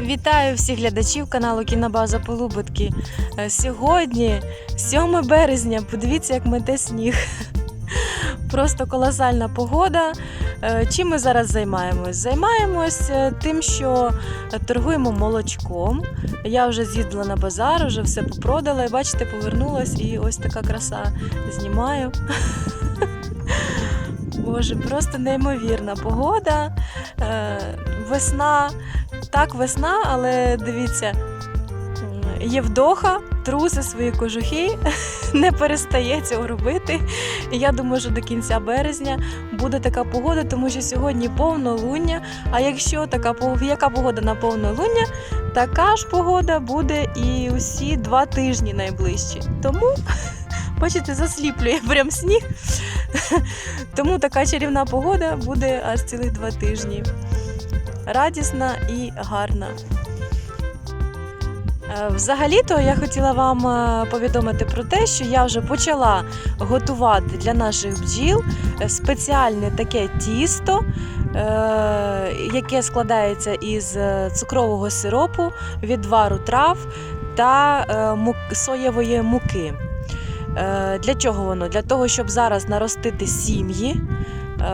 Вітаю всіх глядачів каналу Кінобаза Полубитки. Е, Сьогодні 7 березня. Подивіться, як мете сніг. Просто колосальна погода. Е, Чим ми зараз займаємось? Займаємось е, тим, що торгуємо молочком. Я вже з'їздила на базар, вже все попродала. І бачите, повернулась і ось така краса знімаю. Боже, просто неймовірна погода. Весна, так, весна, але дивіться, Євдоха труси свої кожухи, не перестає цього робити. Я думаю, що до кінця березня буде така погода, тому що сьогодні повнолуння. А якщо така яка погода на повнолуння, така ж погода буде і усі два тижні найближчі. Тому, бачите, засліплює прям сніг. Тому така чарівна погода буде аж цілих два тижні радісна і гарна. Е, Взагалі-то я хотіла вам е, повідомити про те, що я вже почала готувати для наших бджіл е, спеціальне таке тісто, яке складається із цукрового сиропу, відвару трав та соєвої муки. Для чого воно? Для того, щоб зараз наростити сім'ї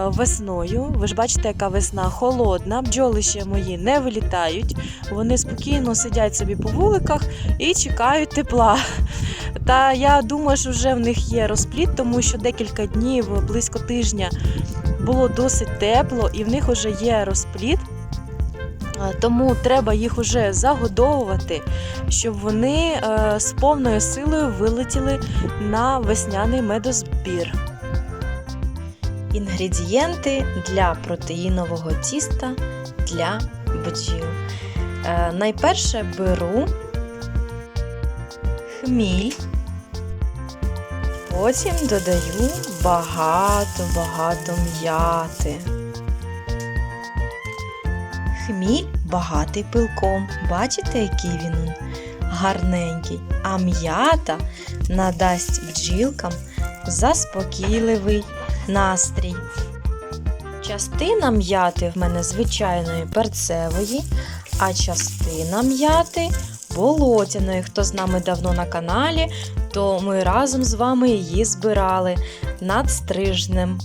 весною. Ви ж бачите, яка весна холодна, бджоли ще мої не вилітають. Вони спокійно сидять собі по вуликах і чекають тепла. Та я думаю, що вже в них є розпліт, тому що декілька днів, близько тижня, було досить тепло, і в них вже є розпліт. Е, Тому треба їх уже загодовувати, щоб вони е, з повною силою вилетіли на весняний медозбір. Інгредієнти для протеїнового тіста для бджіл. Е, найперше беру хміль, потім додаю багато-багато м'яти. Хміль багатий пилком. Бачите, який він гарненький. А м'ята надасть бджілкам заспокійливий настрій. Частина м'яти в мене звичайної перцевої, а частина м'яти болотяної. Хто з нами давно на каналі, то ми разом з вами її збирали над стрижнем.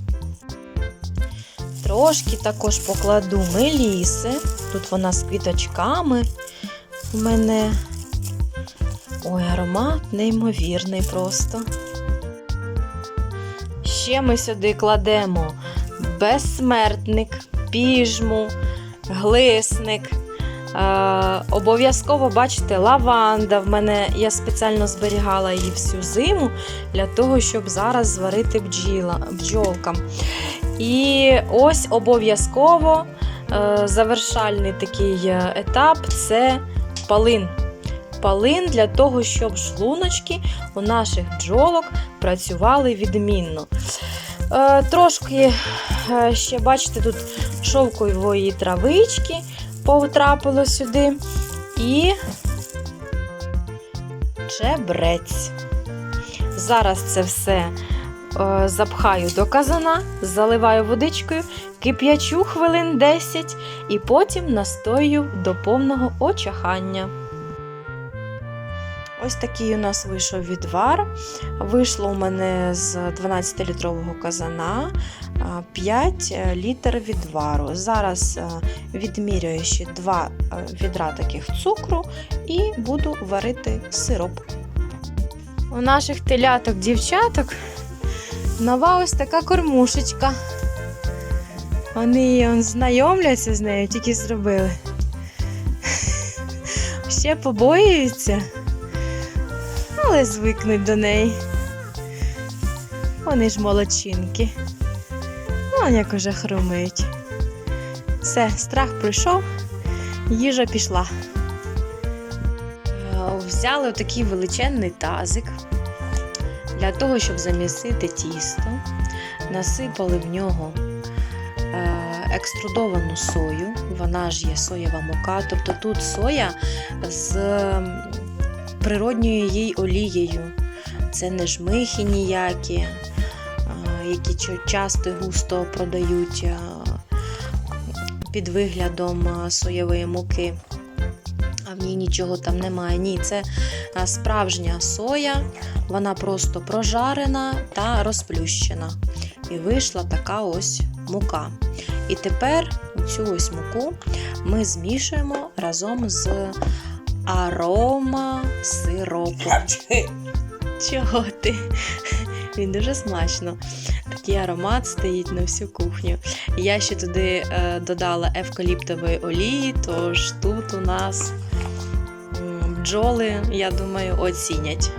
Трошки також покладу меліси. Тут вона з квіточками. У мене ой, аромат неймовірний просто. Ще ми сюди кладемо безсмертник, піжму, глисник. Е, обов'язково бачите, лаванда. В мене я спеціально зберігала її всю зиму для того, щоб зараз зварити бджіла, бджолкам. І ось обов'язково е, завершальний такий е, етап це палин. Палин для того, щоб шлуночки у наших бджолок працювали відмінно. Е, Трошки е, ще, бачите, тут шовкової травички потрапило сюди. І чебрець. Зараз це все е, запхаю до казана, заливаю водичкою, кип'ячу хвилин 10 і потім настоюю до повного очахання. Ось такий у нас вийшов відвар. Вийшло у мене з 12-літрового казана 5 літр відвару. Зараз а, відмірюю ще 2 відра таких цукру і буду варити сироп. У наших теляток дівчаток нова ось така кормушечка. Вони он, знайомляться з нею, тільки зробили. Ще побоюються але звикнуть до неї. Вони ж молодчинки. Вон як уже хрумить. Все, страх пройшов, їжа пішла. Е, Взяли такий величезний тазик для того, щоб замісити тісто. Насипали в нього е, екструдовану сою, вона ж є соєва мука, тобто тут соя з природньою їй олією. Це не жмихи ніякі, які часто густо продають під виглядом соєвої муки. а в ній нічого там немає. Ні, це е, справжня соя, вона просто прожарена та розплющена. І вийшла така ось мука. І тепер цю ось муку ми змішуємо разом з арома сиропом. Чого ти? Він дуже смачно. Такий аромат стоїть на всю кухню. Я ще туди е, додала евкаліптової олії, тож тут у нас бджоли, я думаю, оцінять.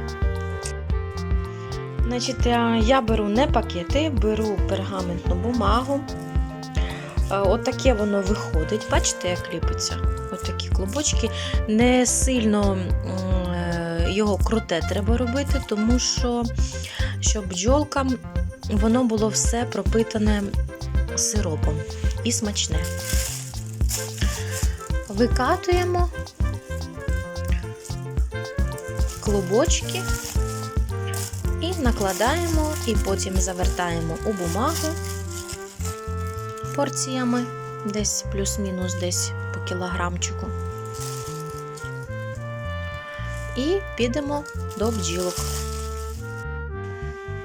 Значить, е, я беру не пакети, беру пергаментну бумагу. Е, Отаке воно виходить. Бачите, як ліпиться? Отакі клубочки. Не сильно е, його круте треба робити, тому що щоб бджолкам воно було все пропитане сиропом і смачне. Викатуємо клубочки і накладаємо, і потім завертаємо у бумагу порціями, десь плюс-мінус десь по кілограмчику. І підемо до бджілок.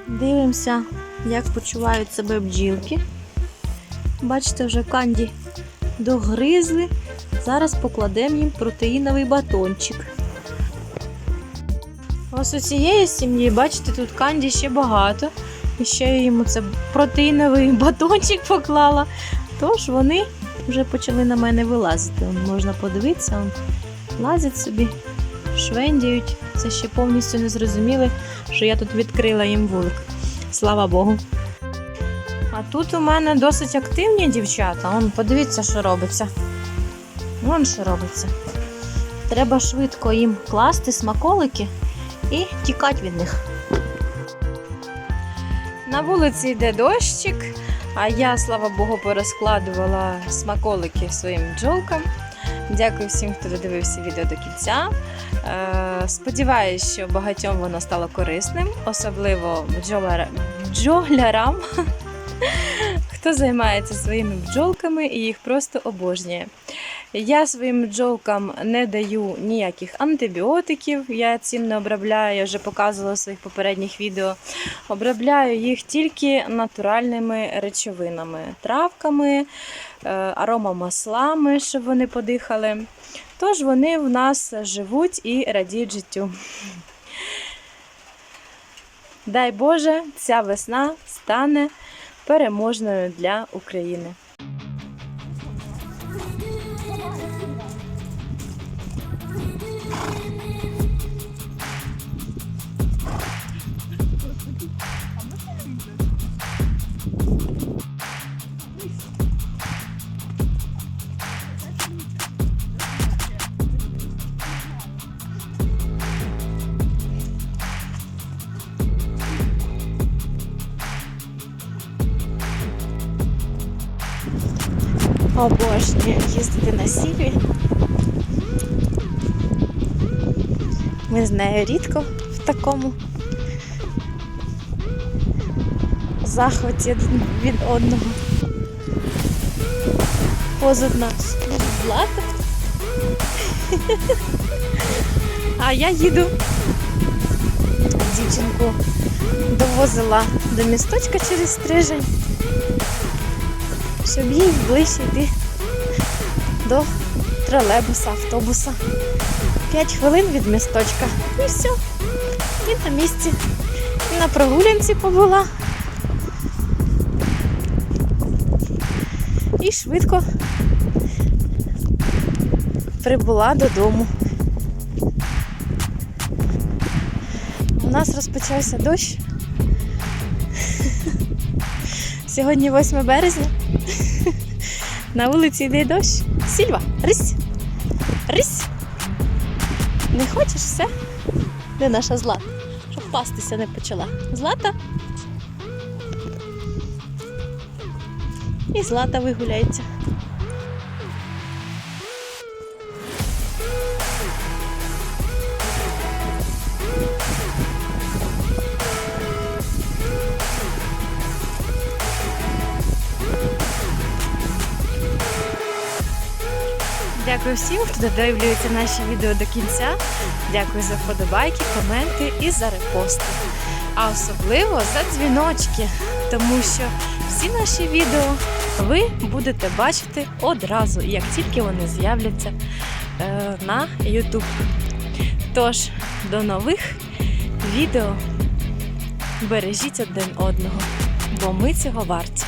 Дивимося, як почувають себе бджілки. Бачите, вже канді догризли. Зараз покладемо їм протеїновий батончик. Ось у цієї сім'ї, бачите, тут канді ще багато. І ще я йому це протеїновий батончик поклала. Тож вони вже почали на мене вилазити. Можна подивитися, лазять собі, швендіють. Це ще повністю не зрозуміли, що я тут відкрила їм вулик. Слава Богу. А тут у мене досить активні дівчата. Вон, подивіться, що робиться. Вон що робиться. Треба швидко їм класти смаколики і тікати від них. На вулиці йде дощик, а я, слава Богу, порозкладувала смаколики своїм бджолкам. Дякую всім, хто додивився відео до кінця. Е, Сподіваюсь, що багатьом воно стало корисним, особливо бджоляра- бджолярам, хто займається своїми бджолками і їх просто обожнює. Я своїм бджолкам не даю ніяких антибіотиків, я цим не обробляю, я вже показувала в своїх попередніх відео. Обробляю їх тільки натуральними речовинами, травками, е, аромамаслами, щоб вони подихали. Тож вони в нас живуть і радіють життю. Дай Боже, ця весна стане переможною для України. Обожнюю їздити на сіві. Ми з нею рідко в такому захваті від одного. Позад нас Злата. А я їду. Дівчинку довозила до місточка через стрижень щоб їй ближче йти до тролейбуса, автобуса. П'ять хвилин від місточка. І все. І на місці. І на прогулянці побула. І швидко прибула додому. У нас розпочався дощ. Сьогодні 8 березня. На вулиці йде дощ. Сільва, рись! Рись! Не хочеш все? Де наша злата? Щоб пастися не почала. Злата? І злата вигуляється. Дякую всім, хто додивлюється наші відео до кінця. Дякую за вподобайки, коменти і за репости. А особливо за дзвіночки, тому що всі наші відео ви будете бачити одразу, як тільки вони з'являться е, на YouTube. Тож, до нових відео. Бережіть один одного, бо ми цього варті.